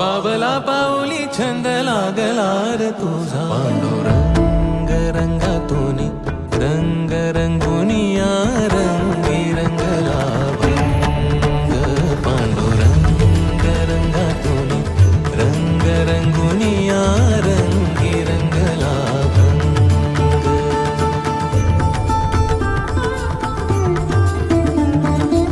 पावला पावली छंद लागला र तुझा. पांडुरंग रंगातून रंग रंगुनिया रंगी